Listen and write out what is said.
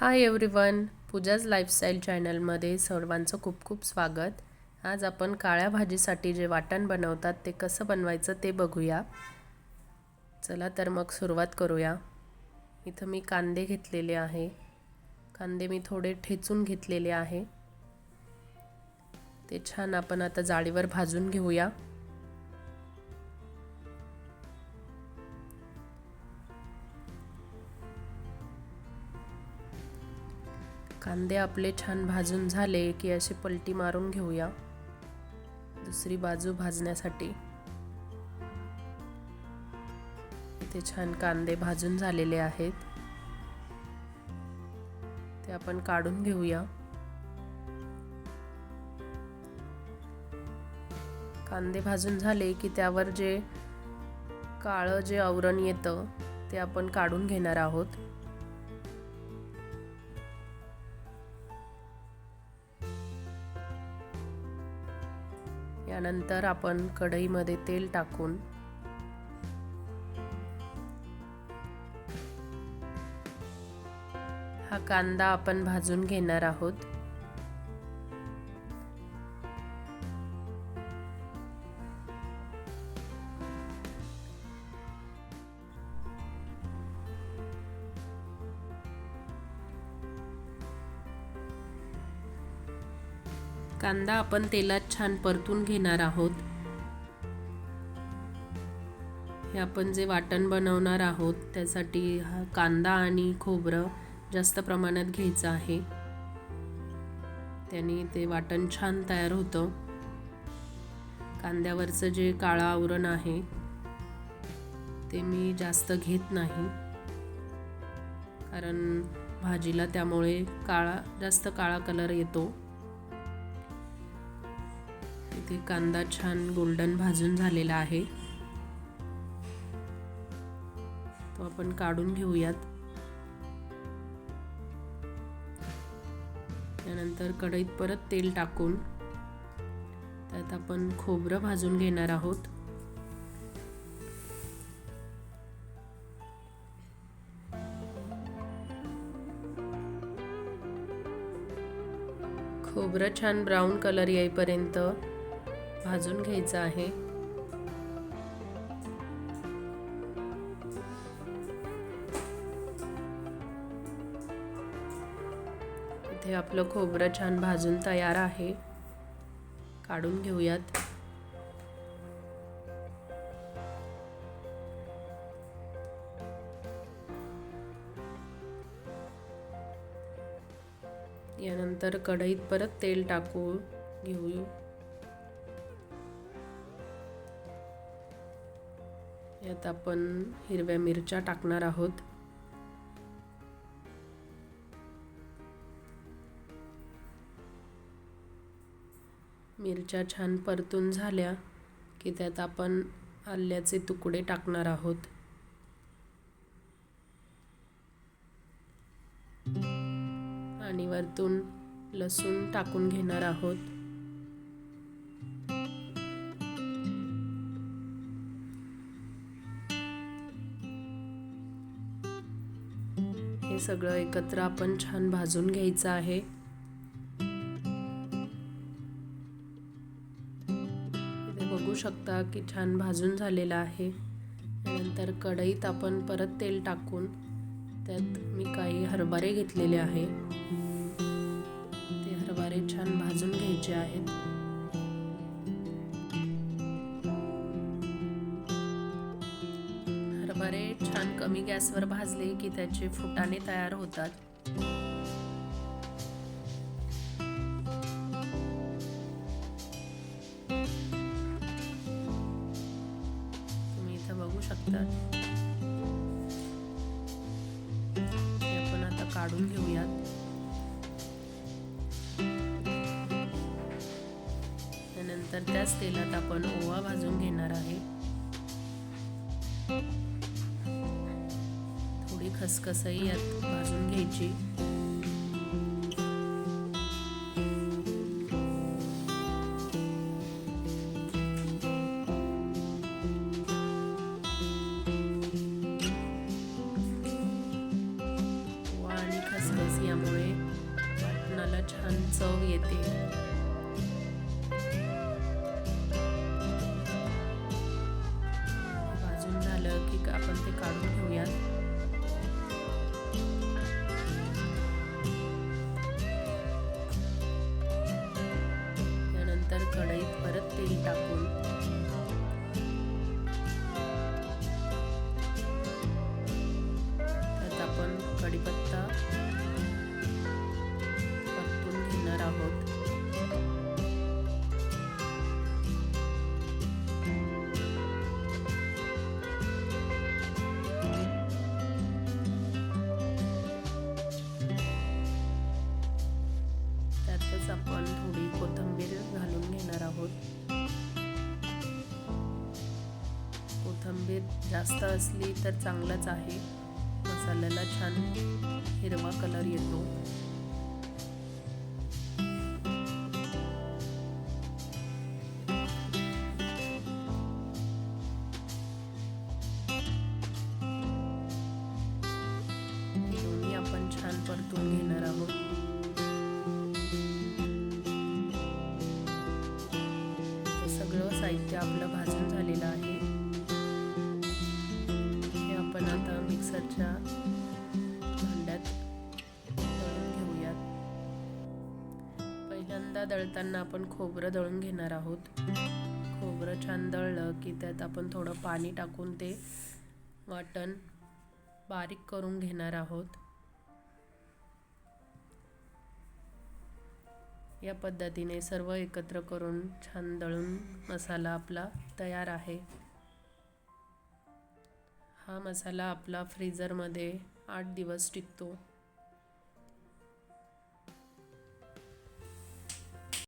Hi everyone Pooja's lifestyle चॅनलमध्ये सर्वांचं खूप खूप स्वागत. आज आपण काळ्या भाजीसाठी जे वाटण बनवतात ते कसं बनवायचं ते बघूया. चला तर मग सुरुवात करूया. इथं मी कांदे घेतलेले आहे. कांदे मी थोडे ठेचून घेतलेले आहे. ते छान आपण आता जाळीवर भाजून घेऊया. कांदे आपले छान भाजून झाले की असे पलटी मारून घेऊया. दुसरी बाजू भाजण्यासाठी. इथे छान कांदे भाजून झालेले आहेत. ते आपण काढून घेऊया. कांदे भाजून झाले की त्यावर जे काळं जे आवरण येतं ते आपण काढून घेणार आहोत. यानंतर आपण कढईमध्ये तेल टाकून हा कांदा आपण भाजून घेणार आहोत. कांदा आपण तेलात छान परतून घेणार आहोत. हे आपण जे वाटण बनवणार आहोत त्यासाठी हा कांदा आणि खोबरं जास्त प्रमाणात घ्यायचं आहे. त्याने ते वाटण छान तयार होतं. कांद्यावरचं जे काळं आवरण आहे ते मी जास्त घेत नाही. कारण भाजीला त्यामुळे काळा जास्त काळा कलर येतो. इथे कांदा छान गोल्डन भाजून झालेला आहे. तो आपण काढून घेऊयात. त्यानंतर कढईत परत तेल टाकून त्यात आपण खोबरं भाजून घेणार आहोत. खोबरं छान ब्राऊन कलर येईपर्यंत भाजून घ्यायचं आहे. इथे आपलं खोबरं छान भाजून तयार आहे. काढून घेऊयात. यानंतर कढईत परत तेल टाकू घेऊ. यात आपण हिरव्या मिरच्या टाकणार आहोत. मिरच्या छान परतून झाल्या की त्यात आपण आल्याचे तुकडे टाकणार आहोत. आणि वरतून लसूण टाकून घेणार आहोत. हे सगळं एकत्र आपण छान भाजून घ्यायचं आहे. बघू शकता की छान भाजून झालेलं आहे. नंतर कढईत आपण परत तेल टाकून त्यात मी काही हरभरे घेतलेले आहे. ते हरभरे छान भाजून घ्यायचे आहेत. कमी गॅसवर भाजले की त्याचे फुटाणे तयार होतात. तुम्ही इथं बघू शकता. ते आपण आता काढून घेऊयात. त्यानंतर त्याच तेलात आपण ओवा भाजून घेणार आहे. खसखसही यात भाजून घ्यायची. आणि खसखस यामुळे वाटणाला छान चव येते. कढईत परत तेल टाकून जास्त असली तर चांगलंच आहे. मसाल्याला छान हिरवा कलर येतो. मिक्सरच्या भांड्यात दळून घेऊयात. पहिल्यांदा दळताना आपण खोबरं दळून घेणार आहोत. खोबरं छान दळलं की त्यात आपण थोडं पाणी टाकून ते वाटण बारीक करून घेणार आहोत. या पद्धतीने सर्व एकत्र करून छान दळून मसाला आपला तयार आहे. हा मसाला आपला फ्रीजरमध्ये आठ दिवस टिकतो.